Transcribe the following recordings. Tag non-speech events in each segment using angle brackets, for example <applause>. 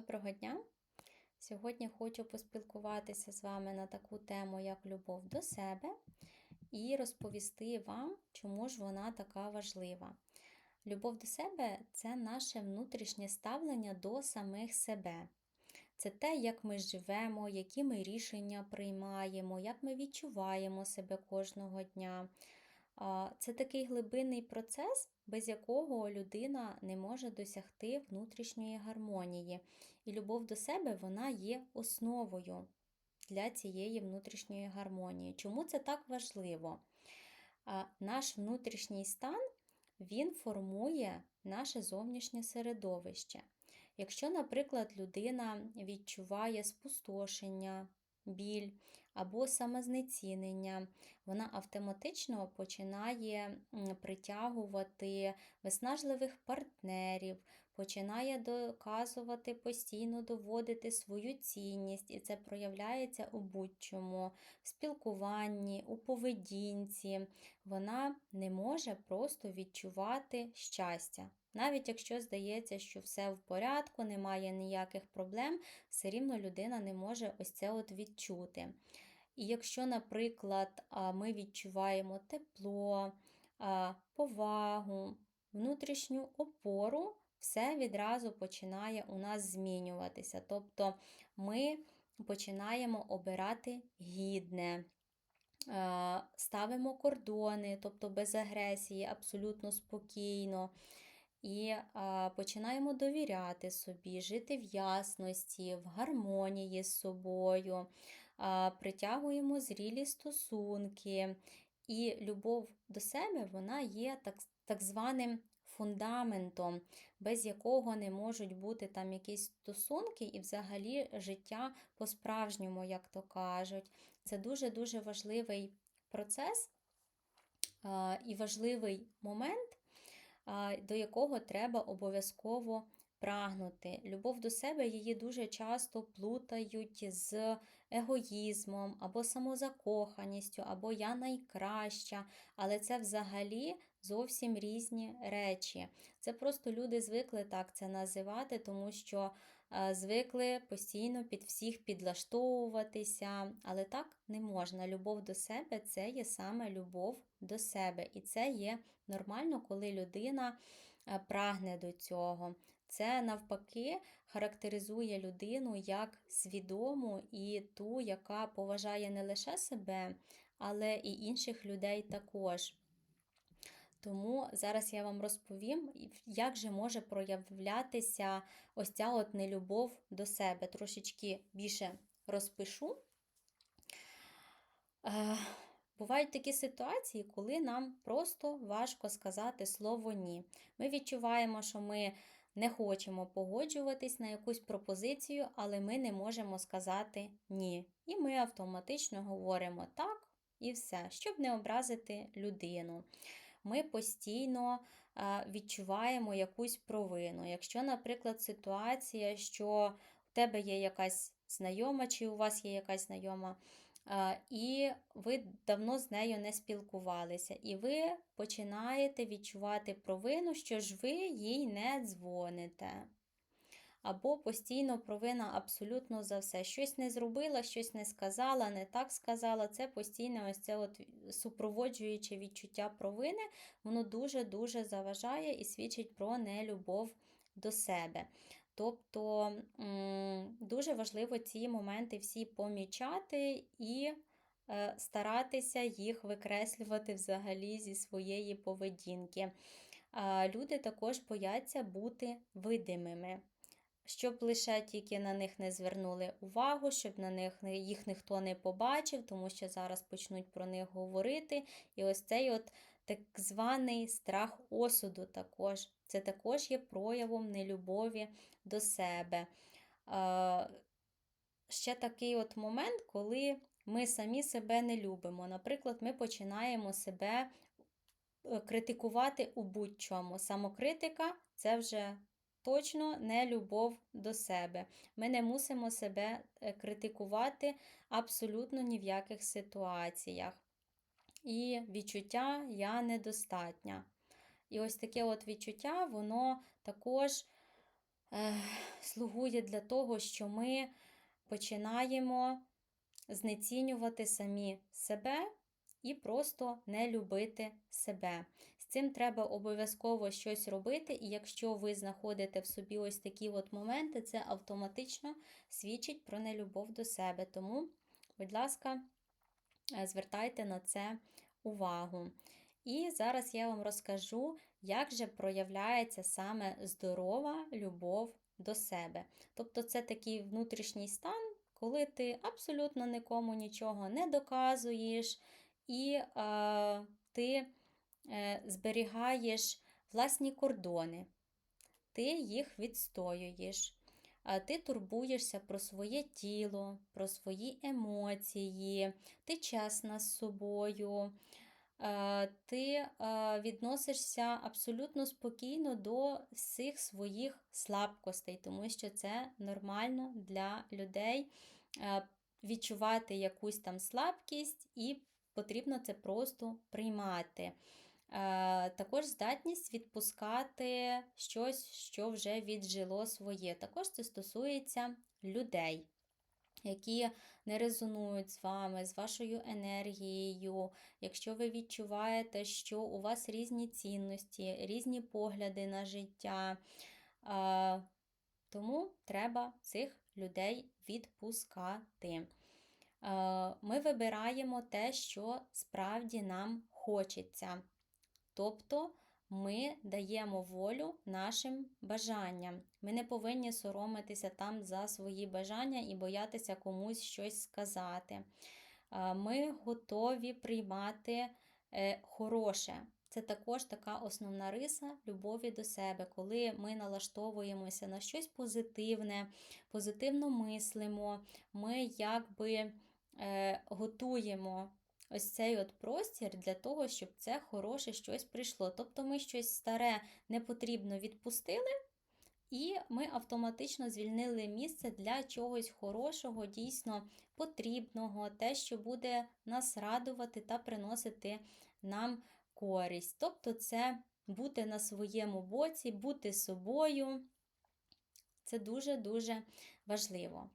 Доброго дня! Сьогодні хочу поспілкуватися з вами на таку тему, як любов до себе, і розповісти вам, чому ж вона така важлива. Любов до себе це наше внутрішнє ставлення до самих себе. Це те, як ми живемо, які ми рішення приймаємо, як ми відчуваємо себе кожного дня. Це такий глибинний процес, без якого людина не може досягти внутрішньої гармонії. І любов до себе вона є основою для цієї внутрішньої гармонії. Чому це так важливо? Наш внутрішній стан він формує наше зовнішнє середовище. Якщо, наприклад, людина відчуває спустошення, біль або самознецінення, вона автоматично починає притягувати виснажливих партнерів, починає доказувати, постійно доводити свою цінність, і це проявляється у будь-чому, в спілкуванні, у поведінці. Вона не може просто відчувати щастя. Навіть якщо здається, що все в порядку, немає ніяких проблем, все рівно людина не може ось це от відчути. І якщо, наприклад, ми відчуваємо тепло, повагу, внутрішню опору, все відразу починає у нас змінюватися. Тобто ми починаємо обирати гідне. Ставимо кордони, тобто без агресії, абсолютно спокійно. І а, починаємо довіряти собі, жити в ясності, в гармонії з собою, а, притягуємо зрілі стосунки. І любов до себе вона є так, так званим фундаментом, без якого не можуть бути там якісь стосунки і взагалі життя по-справжньому, як то кажуть. Це дуже-дуже важливий процес а, і важливий момент до якого треба обов'язково прагнути. Любов до себе її дуже часто плутають з егоїзмом або самозакоханістю, або я найкраща, але це взагалі зовсім різні речі. Це просто люди звикли так це називати, тому що звикли постійно під всіх підлаштовуватися, але так не можна. Любов до себе це є саме любов до себе. І це є нормально, коли людина прагне до цього. Це навпаки характеризує людину як свідому і ту, яка поважає не лише себе, але і інших людей також. Тому зараз я вам розповім, як же може проявлятися ось ця от нелюбов до себе. Трошечки більше розпишу. Е, бувають такі ситуації, коли нам просто важко сказати слово ні. Ми відчуваємо, що ми не хочемо погоджуватись на якусь пропозицію, але ми не можемо сказати ні. І ми автоматично говоримо так і все, щоб не образити людину ми постійно відчуваємо якусь провину. Якщо, наприклад, ситуація, що в тебе є якась знайома, чи у вас є якась знайома, і ви давно з нею не спілкувалися, і ви починаєте відчувати провину, що ж ви їй не дзвоните або постійно провина абсолютно за все. Щось не зробила, щось не сказала, не так сказала. Це постійне ось це от супроводжуюче відчуття провини, воно дуже-дуже заважає і свідчить про нелюбов до себе. Тобто дуже важливо ці моменти всі помічати і е, старатися їх викреслювати взагалі зі своєї поведінки. Люди також бояться бути видимими щоб лише тільки на них не звернули увагу, щоб на них їх ніхто не побачив, тому що зараз почнуть про них говорити. І ось цей от так званий страх осуду також. Це також є проявом нелюбові до себе. Ще такий от момент, коли ми самі себе не любимо. Наприклад, ми починаємо себе е, критикувати у будь-чому. Самокритика це вже точно не любов до себе. Ми не мусимо себе е, критикувати абсолютно ні в яких ситуаціях. І відчуття я недостатня. І ось таке от відчуття, воно також е, слугує для того, що ми починаємо знецінювати самі себе і просто не любити себе. Цим треба обов'язково щось робити, і якщо ви знаходите в собі ось такі от моменти, це автоматично свідчить про нелюбов до себе. Тому, будь ласка, е, звертайте на це увагу. І зараз я вам розкажу, як же проявляється саме здорова любов до себе. Тобто, це такий внутрішній стан, коли ти абсолютно нікому нічого не доказуєш, і е, ти зберігаєш власні кордони, ти їх відстоюєш. Ти турбуєшся про своє тіло, про свої емоції, ти чесна з собою, ти відносишся абсолютно спокійно до всіх своїх слабкостей, тому що це нормально для людей відчувати якусь там слабкість, і потрібно це просто приймати. Також здатність відпускати щось, що вже віджило своє. Також це стосується людей які не резонують з вами, з вашою енергією, якщо ви відчуваєте, що у вас різні цінності, різні погляди на життя, тому треба цих людей відпускати. Ми вибираємо те, що справді нам хочеться. Тобто ми даємо волю нашим бажанням. Ми не повинні соромитися там за свої бажання і боятися комусь щось сказати. Ми готові приймати е, хороше. Це також така основна риса любові до себе, коли ми налаштовуємося на щось позитивне, позитивно мислимо, ми якби е, готуємо ось цей от простір для того, щоб це хороше щось прийшло. Тобто ми щось старе непотрібно відпустили, і ми автоматично звільнили місце для чогось хорошого, дійсно потрібного, те, що буде нас радувати та приносити нам користь. Тобто, це бути на своєму боці, бути собою. Це дуже-дуже важливо.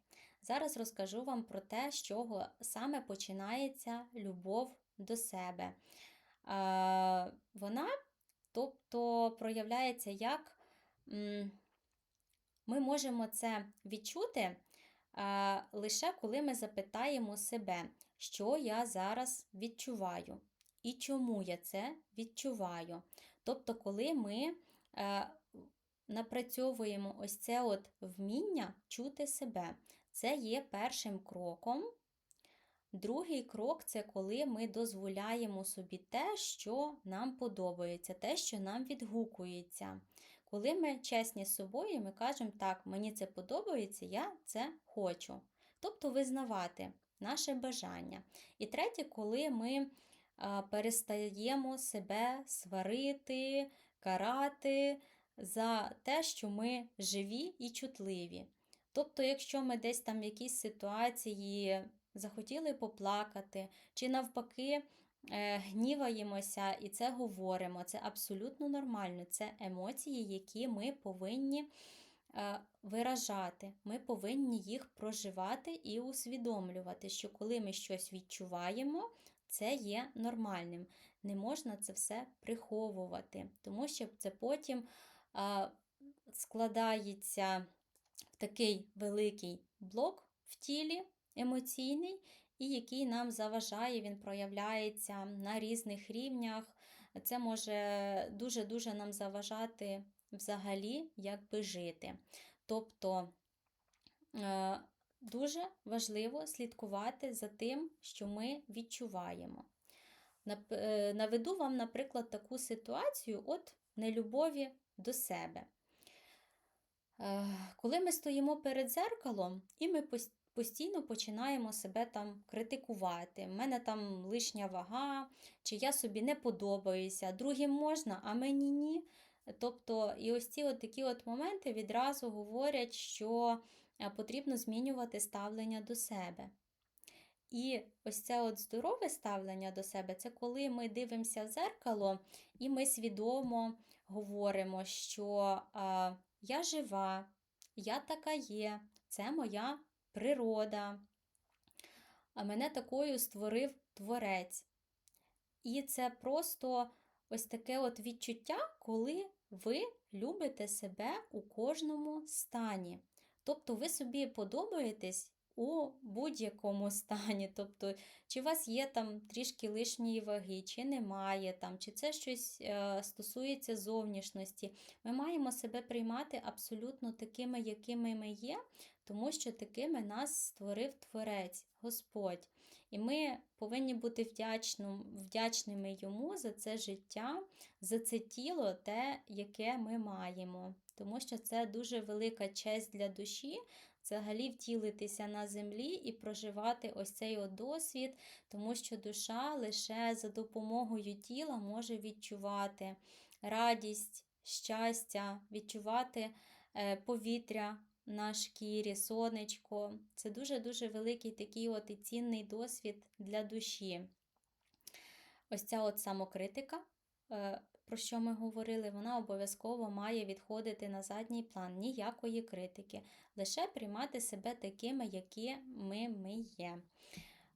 Зараз розкажу вам про те, з чого саме починається любов до себе. Вона, тобто, проявляється як ми можемо це відчути лише коли ми запитаємо себе, що я зараз відчуваю і чому я це відчуваю. Тобто, коли ми е, напрацьовуємо ось це от вміння чути себе. Це є першим кроком. Другий крок це коли ми дозволяємо собі те, що нам подобається, те, що нам відгукується. Коли ми чесні з собою, ми кажемо, так, мені це подобається, я це хочу. Тобто визнавати наше бажання. І третє, коли ми перестаємо себе сварити, карати за те, що ми живі і чутливі. Тобто, якщо ми десь там в якійсь ситуації захотіли поплакати, чи навпаки е, гніваємося і це говоримо, це абсолютно нормально. Це емоції, які ми повинні е, виражати. Ми повинні їх проживати і усвідомлювати, що коли ми щось відчуваємо, це є нормальним. Не можна це все приховувати, тому що це потім складається такий великий блок в тілі емоційний, і який нам заважає, він проявляється на різних рівнях. Це може дуже-дуже нам заважати взагалі, як би жити. Тобто е, дуже важливо слідкувати за тим, що ми відчуваємо. Е, наведу вам, наприклад, таку ситуацію от нелюбові до себе. Коли ми стоїмо перед зеркалом, і ми постійно починаємо себе там критикувати. У мене там лишня вага, чи я собі не подобаюся, другим можна, а мені ні. Тобто, і ось ці от такі от моменти відразу говорять, що потрібно змінювати ставлення до себе. І ось це от здорове ставлення до себе це коли ми дивимося в зеркало, і ми свідомо говоримо, що а, я жива, я така є, це моя природа. А мене такою створив творець. І це просто ось таке от відчуття, коли ви любите себе у кожному стані. Тобто ви собі подобаєтесь у будь-якому <laughs> стані. Тобто, чи у вас є там трішки лишньої ваги, чи немає там, чи це щось е, стосується зовнішності. Ми маємо себе приймати абсолютно такими, якими ми є, тому що такими нас створив Творець, Господь. І ми повинні бути вдячними йому за це життя, за це тіло, те, яке ми маємо. Тому що це дуже велика честь для душі взагалі втілитися на землі і проживати ось цей досвід, тому що душа лише за допомогою тіла може відчувати радість, щастя, відчувати е, повітря на шкірі, сонечко. Це дуже-дуже великий такий от і цінний досвід для душі. Ось ця от самокритика, е, про що ми говорили, вона обов'язково має відходити на задній план, ніякої критики, лише приймати себе такими, які ми, ми є.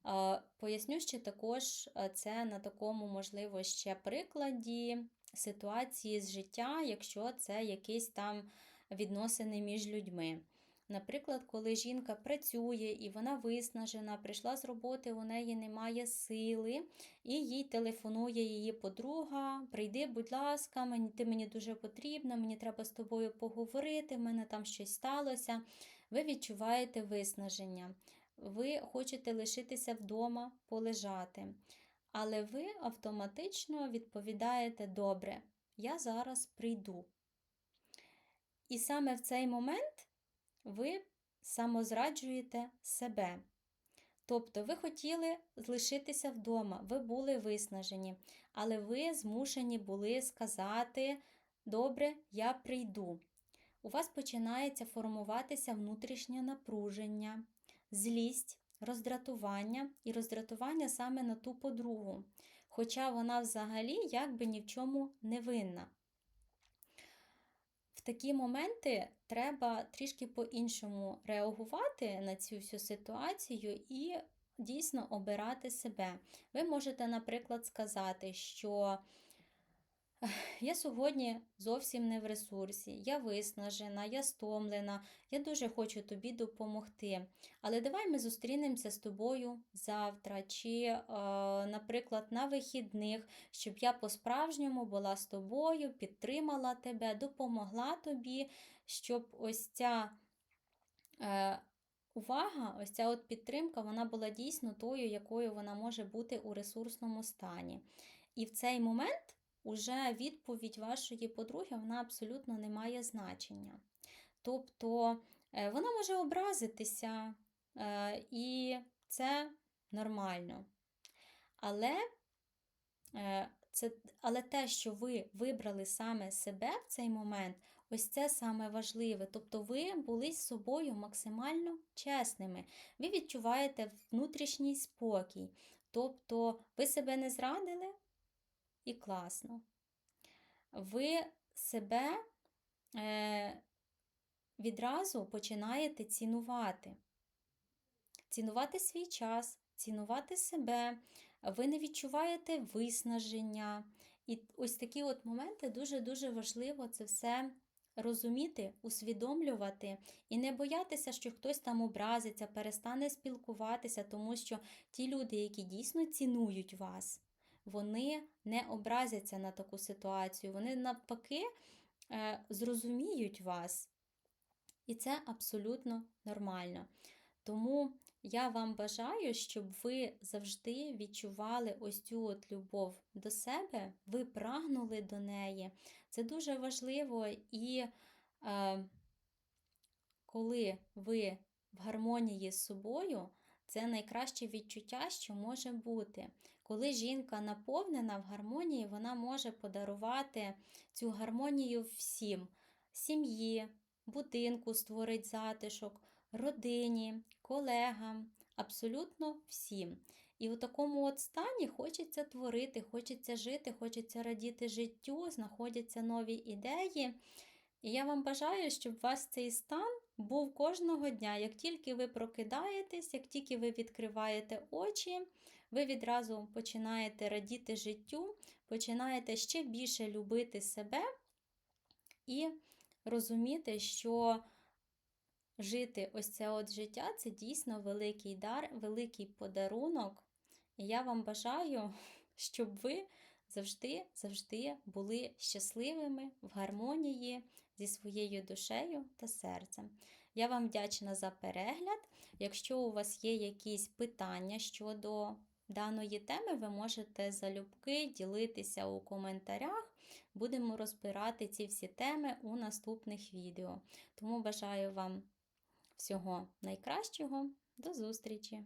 Е, поясню ще також е, це на такому, можливо, ще прикладі ситуації з життя, якщо це якийсь там відносини між людьми. Наприклад, коли жінка працює і вона виснажена, прийшла з роботи, у неї немає сили, і їй телефонує її подруга: Прийди, будь ласка, мені, ти мені дуже потрібна, мені треба з тобою поговорити, в мене там щось сталося. Ви відчуваєте виснаження, ви хочете лишитися вдома, полежати. Але ви автоматично відповідаєте: Добре, я зараз прийду. І саме в цей момент ви самозраджуєте себе. Тобто ви хотіли залишитися вдома, ви були виснажені, але ви змушені були сказати: Добре, я прийду. У вас починається формуватися внутрішнє напруження, злість, роздратування і роздратування саме на ту подругу. Хоча вона взагалі якби ні в чому не винна такі моменти треба трішки по-іншому реагувати на цю всю ситуацію і дійсно обирати себе. Ви можете, наприклад, сказати, що <sighs> я сьогодні зовсім не в ресурсі, я виснажена, я стомлена, я дуже хочу тобі допомогти. Але давай ми зустрінемося з тобою завтра, чи, е, наприклад, на вихідних, щоб я по-справжньому була з тобою, підтримала тебе, допомогла тобі, щоб ось ця. Е, увага, ось ця от підтримка, вона була дійсно тою, якою вона може бути у ресурсному стані. І в цей момент уже відповідь вашої подруги вона абсолютно не має значення. Тобто е, вона може образитися, е, і це нормально. Але е, це, але те, що ви вибрали саме себе в цей момент, ось це саме важливе. Тобто ви були з собою максимально чесними. Ви відчуваєте внутрішній спокій. Тобто ви себе не зрадили, і класно. Ви себе е, відразу починаєте цінувати. Цінувати свій час, цінувати себе, ви не відчуваєте виснаження. І ось такі от моменти дуже-дуже важливо це все розуміти, усвідомлювати і не боятися, що хтось там образиться, перестане спілкуватися, тому що ті люди, які дійсно цінують вас, вони не образяться на таку ситуацію, вони навпаки е, зрозуміють вас. І це абсолютно нормально. Тому я вам бажаю, щоб ви завжди відчували ось цю от любов до себе, ви прагнули до неї. Це дуже важливо, і е, коли ви в гармонії з собою, це найкраще відчуття, що може бути. Коли жінка наповнена в гармонії, вона може подарувати цю гармонію всім: сім'ї, будинку створить затишок, родині, колегам, абсолютно всім. І у такому от стані хочеться творити, хочеться жити, хочеться радіти життю, знаходяться нові ідеї. І я вам бажаю, щоб у вас цей стан був кожного дня. Як тільки ви прокидаєтесь, як тільки ви відкриваєте очі, ви відразу починаєте радіти життю, починаєте ще більше любити себе і розуміти, що жити ось це от життя це дійсно великий дар, великий подарунок. І я вам бажаю, <laughs> щоб ви завжди, завжди були щасливими в гармонії зі своєю душею та серцем. Я вам вдячна за перегляд. Якщо у вас є якісь питання щодо даної теми, ви можете залюбки ділитися у коментарях. Будемо розбирати ці всі теми у наступних відео. Тому бажаю вам всього найкращого. До зустрічі!